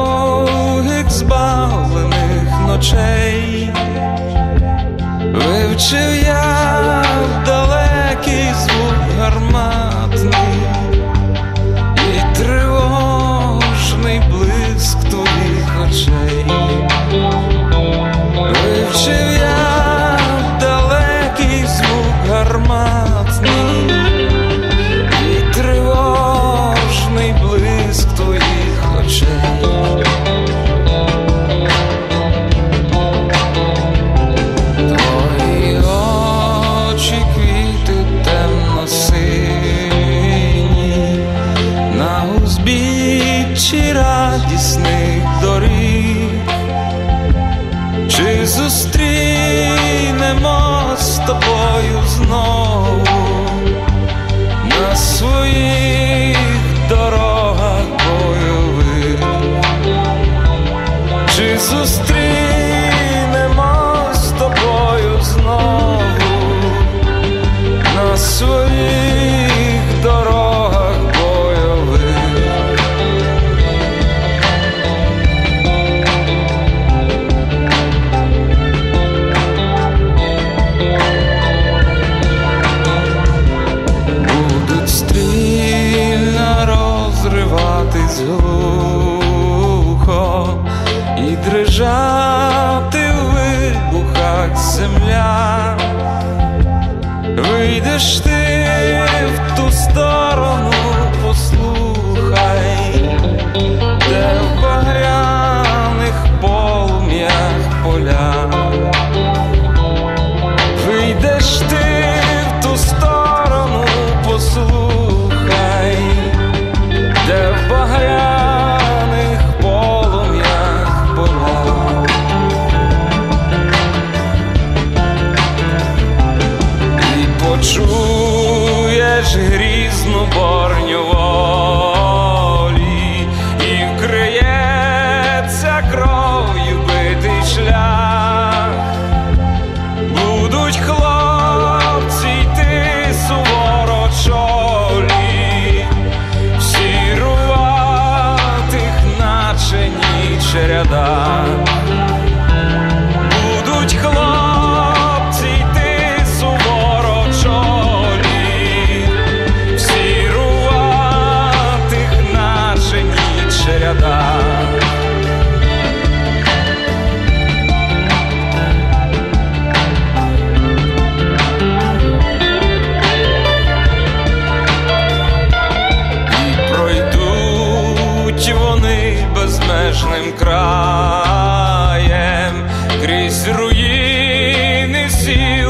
довгих збавлених ночей, вивчив я далекий звук гармат. sonhos novos. належним краєм крізь руїни сіл.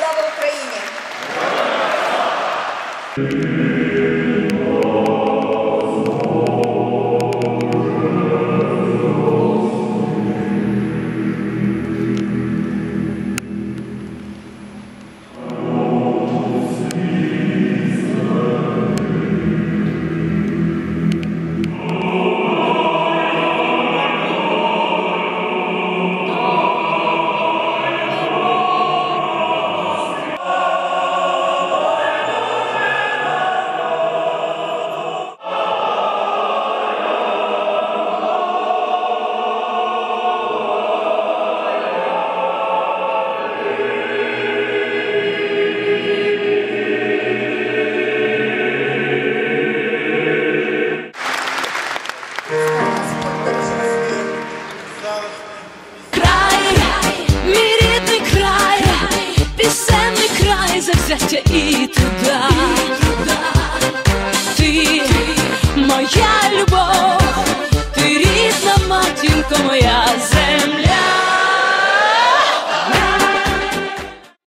Слава Україні!